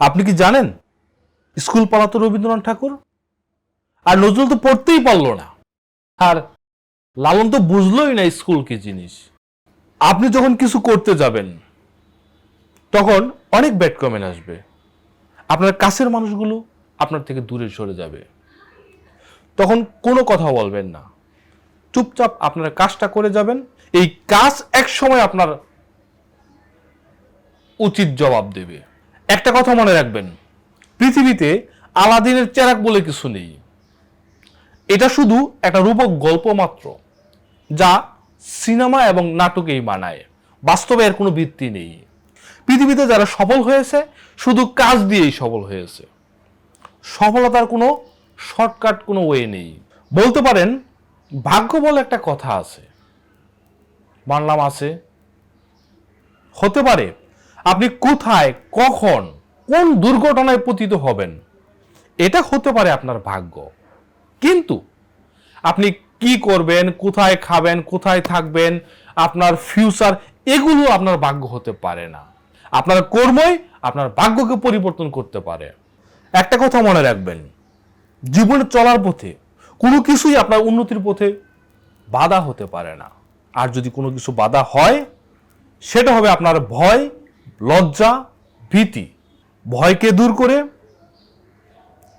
আপনি কি জানেন? স্কুল পালাতো রবীন্দ্রনাথ ঠাকুর? আর নজরুল তো পড়তেই পারল না। আর লালন তো বুঝলোই না স্কুল কি জিনিস। আপনি যখন কিছু করতে যাবেন, তখন অনেক ব্যাড কমেন্ট আসবে। আপনার কাছের মানুষগুলো আপনার থেকে দূরে সরে যাবে। তখন কোনো কথা বলবেন না। চুপচাপ আপনার কাজটা করে যাবেন। এই কাজ এক সময় আপনার উচিত জবাব দেবে। একটা কথা মনে রাখবেন, পৃথিবীতে আলাদিনের চেরাক বলে কিছু নেই। এটা শুধু একটা রূপক গল্প মাত্র, যা সিনেমা এবং নাটকেই মানায়। বাস্তবে এর কোনো ভিত্তি নেই। পৃথিবীতে যারা সফল হয়েছে, শুধু কাজ দিয়েই সফল হয়েছে। সফলতার কোনো শর্টকাট কোনো ওয়ে নেই। বলতে পারেন, ভাগ্য বলে একটা কথা আছে। মানলাম আছে। হতে পারে আপনি কোথায়, কখন, কোন দুর্ঘটনায় পতিত হবেন? এটা হতে পারে আপনার ভাগ্য। কিন্তু আপনি কি করবেন, কোথায় খাবেন, কোথায় থাকবেন, আপনার ফিউচার এগুলো আপনার ভাগ্য হতে পারে না। আপনার কর্মই আপনার ভাগ্যকে পরিবর্তন করতে পারে। একটা কথা মনে রাখবেন, জীবনে চলার পথে কোনো কিছুই আপনার উন্নতির পথে বাধা হতে পারে না। আর যদি কোনো কিছু বাধা হয়, সেটা হবে আপনার ভয় লজ্জা, ভীতি, ভয়কে দূর করে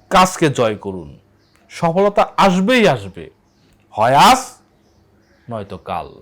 কাজকে জয় করুন। সফলতা আসবেই আসবে। হয় আজ, নয়তো কাল।